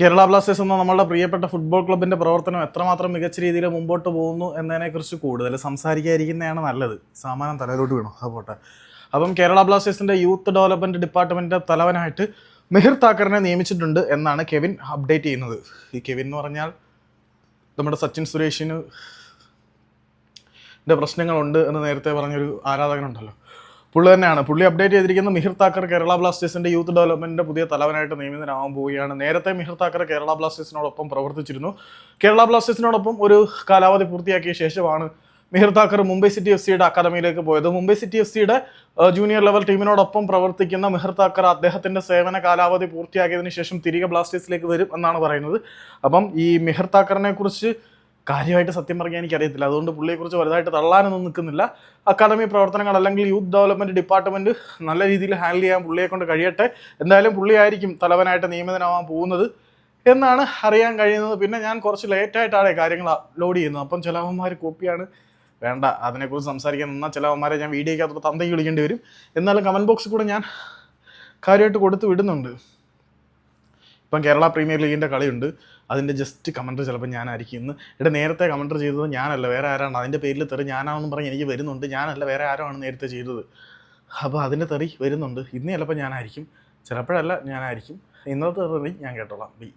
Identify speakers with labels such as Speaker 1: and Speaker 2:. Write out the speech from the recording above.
Speaker 1: Kerala Blasters എന്ന നമ്മളുടെ പ്രിയപ്പെട്ട ഫുട്ബോൾ ക്ലബിന്റെ പ്രവർത്തനം എത്രമാത്രം മികച്ച രീതിയിൽ മുമ്പോട്ട് പോകുന്നു എന്നതിനെക്കുറിച്ച് കൂടുതൽ സംസാരിക്കാതിരിക്കുന്നതാണ് നല്ലത്. സാമാനം തലയിലോട്ട് വീണു. അത് പോട്ടെ. അപ്പം കേരള ബ്ലാസ്റ്റേഴ്സിന്റെ യൂത്ത് ഡെവലപ്മെന്റ് ഡിപ്പാർട്ട്മെന്റ് തലവനായിട്ട് മെഹിർ താക്കറിനെ നിയമിച്ചിട്ടുണ്ട് എന്നാണ് കെവിൻ അപ്ഡേറ്റ് ചെയ്യുന്നത്. ഈ കെവിൻ എന്ന് പറഞ്ഞാൽ നമ്മുടെ സച്ചിൻ സുരേഷിന് പ്രശ്നങ്ങളുണ്ട് എന്ന് നേരത്തെ പറഞ്ഞൊരു ആരാധകനുണ്ടല്ലോ. പുള്ളി തന്നെയാണ്. പുള്ളി അപ്ഡേറ്റ് ചെയ്തിരിക്കുന്നത് മിഹിർ താക്കർ കേരള ബ്ലാസ്റ്റേഴ്സിന്റെ യൂത്ത് ഡെവലപ്മെന്റിന്റെ പുതിയ തലവനായിട്ട് നിയമിതനാവാൻ പോവുകയാണ്. നേരത്തെ മിഹിർ താക്കർ കേരള ബ്ലാസ്റ്റേഴ്സിനോടൊപ്പം പ്രവർത്തിച്ചിരുന്നു. കേരള ബ്ലാസ്റ്റേഴ്സിനോടൊപ്പം ഒരു കാലാവധി പൂർത്തിയാക്കിയ ശേഷമാണ് മിഹിർ താക്കർ മുംബൈ സിറ്റി എഫ് സിയുടെ അക്കാദമിയിലേക്ക് പോയത്. മുംബൈ സിറ്റി എഫ് സിയുടെ ജൂനിയർ ലെവൽ ടീമിനോടൊപ്പം പ്രവർത്തിക്കുന്ന മിഹർ താക്കർ അദ്ദേഹത്തിന്റെ സേവന കാലാവധി പൂർത്തിയാക്കിയതിനു ശേഷം തിരികെ ബ്ലാസ്റ്റേഴ്സിലേക്ക് വരും എന്നാണ് പറയുന്നത്. അപ്പം ഈ മിഹിർ താക്കറിനെ കുറിച്ച് കാര്യമായിട്ട് സത്യം പറഞ്ഞാൽ എനിക്കറിയത്തില്ല. അതുകൊണ്ട് പുള്ളിയെക്കുറിച്ച് വലുതായിട്ട് തള്ളാനൊന്നും നിൽക്കുന്നില്ല. അക്കാദമി പ്രവർത്തനങ്ങൾ അല്ലെങ്കിൽ യൂത്ത് ഡെവലപ്മെന്റ് ഡിപ്പാർട്ട്മെന്റ് നല്ല രീതിയിൽ ഹാൻഡിൽ ചെയ്യാൻ പുള്ളിയെ കൊണ്ട് കഴിയട്ടെ. എന്തായാലും പുള്ളിയായിരിക്കും തലവനായിട്ട് നിയമിതനാവാൻ പോകുന്നത് എന്നാണ് അറിയാൻ കഴിയുന്നത്. പിന്നെ ഞാൻ കുറച്ച് ലേറ്റായിട്ടാണ് കാര്യങ്ങൾ അപ്ലോഡ് ചെയ്യുന്നത്. അപ്പം ചിലവന്മാർ കോപ്പിയാണ് വേണ്ട അതിനെക്കുറിച്ച് സംസാരിക്കാൻ നിന്നാൽ ചിലവന്മാരെ ഞാൻ വീഡിയോയ്ക്കകത്ത് തന്തയ്ക്ക് വിളിക്കേണ്ടി വരും. എന്നാലും കമന്റ് ബോക്സിൽ കൂടെ ഞാൻ കാര്യമായിട്ട് കൊടുത്ത് വിടുന്നുണ്ട്. ഇപ്പം കേരള പ്രീമിയർ ലീഗിന്റെ കളിയുണ്ട്. അതിന്റെ ജസ്റ്റ് കമന്റർ ചിലപ്പോൾ ഞാനായിരിക്കും ഇന്ന്. ഇവിടെ നേരത്തെ കമന്റർ ചെയ്തത് ഞാനല്ല വേറെ ആരാണ്? അതിന്റെ പേരിൽ തെറി ഞാനാണെന്ന് പറഞ്ഞ് എനിക്ക് വരുന്നുണ്ട്. ഞാനല്ല വേറെ ആരാണ് നേരത്തെ ചെയ്തത്? അപ്പോൾ അതിന്റെ തെറി വരുന്നുണ്ട്. ഇന്ന് ചിലപ്പോൾ ഞാനായിരിക്കും. ചിലപ്പോഴല്ല ഞാനായിരിക്കും. ഇന്നത്തെ തെറി ഞാൻ കേട്ടോളാം. ബി